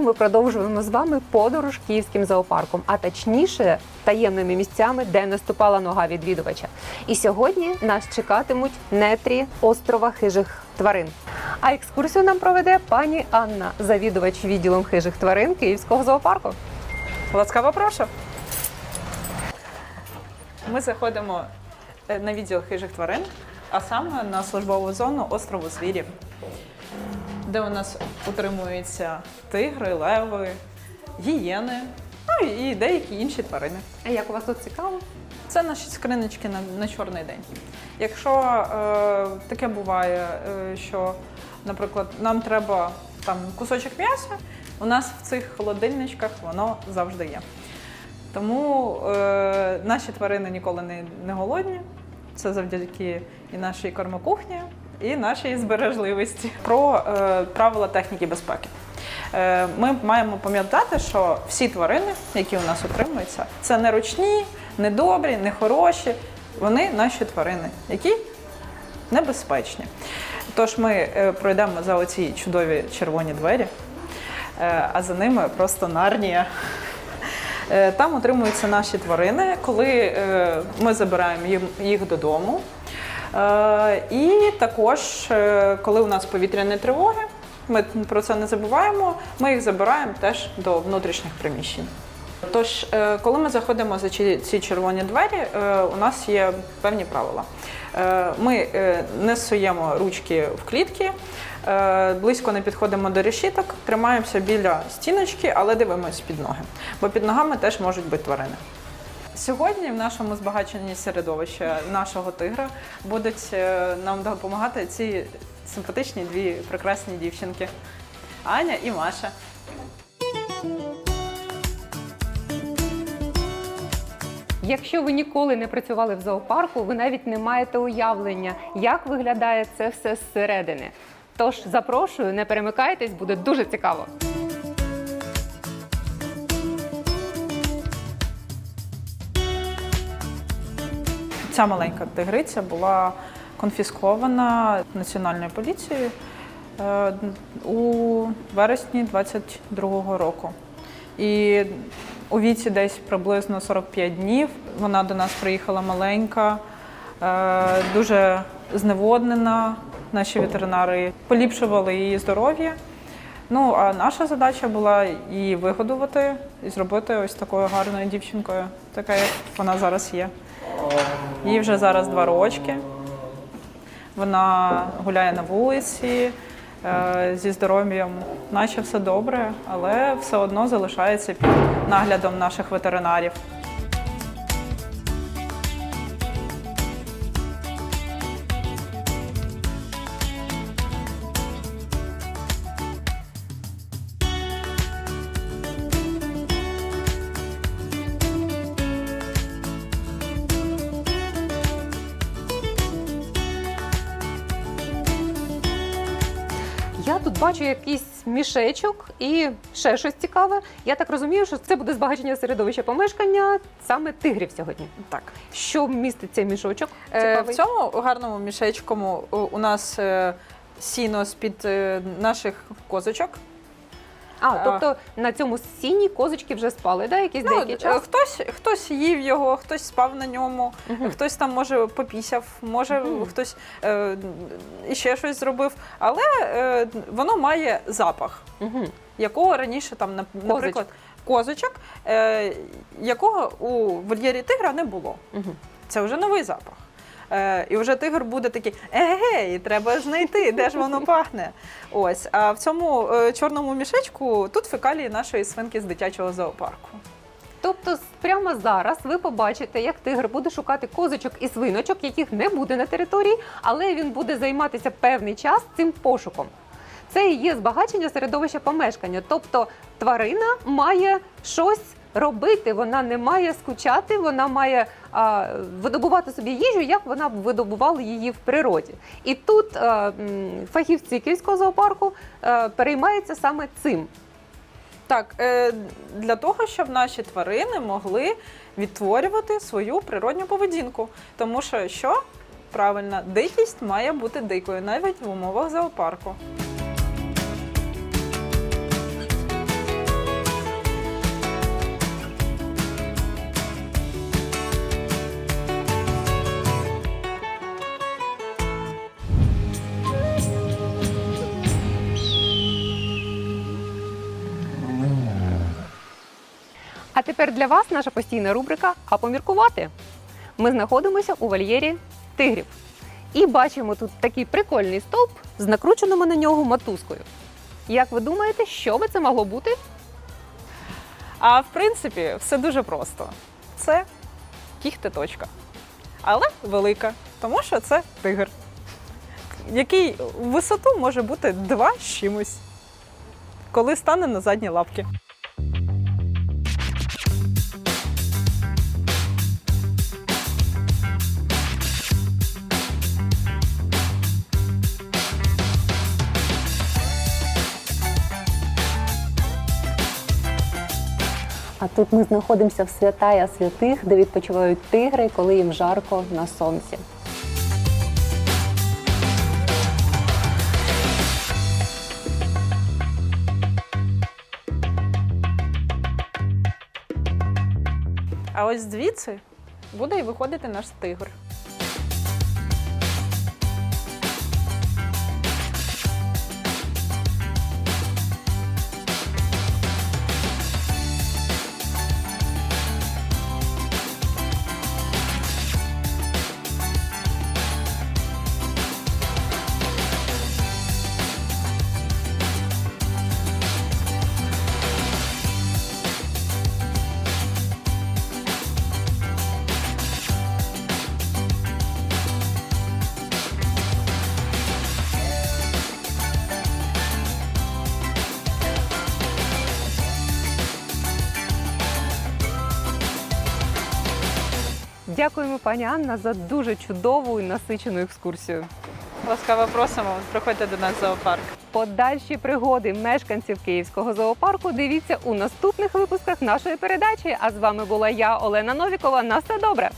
Тож ми продовжуємо з вами подорож київським зоопарком, а точніше таємними місцями, де не ступала нога відвідувача. І сьогодні нас чекатимуть нетрі острова хижих тварин. А екскурсію нам проведе пані Анна, завідувач відділом хижих тварин Київського зоопарку. Ласкаво прошу. Ми заходимо е, на відділ хижих тварин, а саме на службову зону острову звірів, де у нас утримуються тигри, леви, гієни, ну і деякі інші тварини. А як у вас тут цікаво? Це наші скринички на, на чорний день. Якщо е, таке буває, е, що, наприклад, нам треба там кусочок м'яса, у нас в цих холодильничках воно завжди є. Тому е, наші тварини ніколи не, не голодні. Це завдяки і нашій кормокухні, і нашій збережливості. Про е, правила техніки безпеки. Е, ми маємо пам'ятати, що всі тварини, які у нас утримуються, це не ручні, не добрі, не хороші. Вони наші тварини, які небезпечні. Тож ми е, пройдемо за оці чудові червоні двері, е, а за ними просто нарнія. Там утримуються наші тварини, коли ми забираємо їх додому. Е, І також, е, коли у нас повітряні тривоги, ми про це не забуваємо, ми їх забираємо теж до внутрішніх приміщень. Тож, е, коли ми заходимо за ці червоні двері, у нас є певні правила. Ми не суємо ручки в клітки, близько не підходимо до решіток, тримаємося біля стіночки, але дивимося під ноги, бо під ногами теж можуть бути тварини. Сьогодні в нашому збагаченні середовища нашого тигра будуть е, нам допомагати ці симпатичні дві прекрасні дівчинки Аня і Маша. Якщо ви ніколи не працювали в зоопарку, ви навіть не маєте уявлення, як виглядає це все зсередини. Тож запрошую, не перемикайтесь, буде дуже цікаво. Ця маленька тигриця була конфіскована національною поліцією е, у вересні 22-го року. І у віці десь приблизно 45 днів вона до нас приїхала маленька, е, дуже зневоднена. Наші ветеринари поліпшували її здоров'я. Ну, а наша задача була її вигодувати і зробити ось такою гарною дівчинкою, така як вона зараз є. Їй вже зараз два рочки. Вона гуляє на вулиці е, зі здоров'ям, наче все добре, але все одно залишається під наглядом наших ветеринарів. Бачу якийсь мішечок і ще щось цікаве. Я так розумію, що це буде збагачення середовища помешкання саме тигрів сьогодні. Так. Що містить цей мішочок? Е, в цьому гарному мішечку у- нас е, сіно з-під е, наших козочок. А, тобто на цьому сіні козочки вже спали, да? якийсь деякий е, час? Хтось, хтось їв його, хтось спав на ньому, Мгм. хтось там може попісяв, може Мгм. хтось е, іще щось зробив. Але е, воно має запах, Угу. якого раніше там, нап- наприклад, козочок, е, якого у вольєрі тигра не було. Угу. Це вже новий запах. Е, і вже тигр буде такий: егей, треба знайти, де ж воно пахне. Ось. А в цьому е, чорному мішечку тут фекалії нашої свинки з дитячого зоопарку. Тобто, прямо зараз ви побачите, як тигр буде шукати козочок і свиночок, яких не буде на території, але він буде займатися певний час цим пошуком. Це і є збагачення середовища помешкання. Тобто тварина має щось робити, вона не має скучати, вона має а, видобувати собі їжу, як вона б видобувала її в природі. І тут а, фахівці Київського зоопарку а, переймаються саме цим. Так, е, для того, щоб наші тварини могли відтворювати свою природню поведінку. Тому що що? Правильно, дикість має бути дикою навіть в умовах зоопарку. А тепер для вас наша постійна рубрика А поміркувати. Ми знаходимося у вольєрі тигрів і бачимо тут такий прикольний стовп з накрученими на нього мотузкою. Як ви думаєте, що би це могло бути? А в принципі, все дуже просто. Це кіхтеточка. Але велика, тому що це тигр, який в висоту може бути два з чимось, коли стане на задні лапки. Тут ми знаходимося в святая святих, де відпочивають тигри, коли їм жарко на сонці. А ось звідси буде і виходити наш тигр. Дякуємо, пані Анна, за дуже чудову і насичену екскурсію. Ласкаво просимо, приходьте до нас в зоопарк. Подальші пригоди мешканців Київського зоопарку дивіться у наступних випусках нашої передачі. А з вами була я, Олена Новікова. На все добре.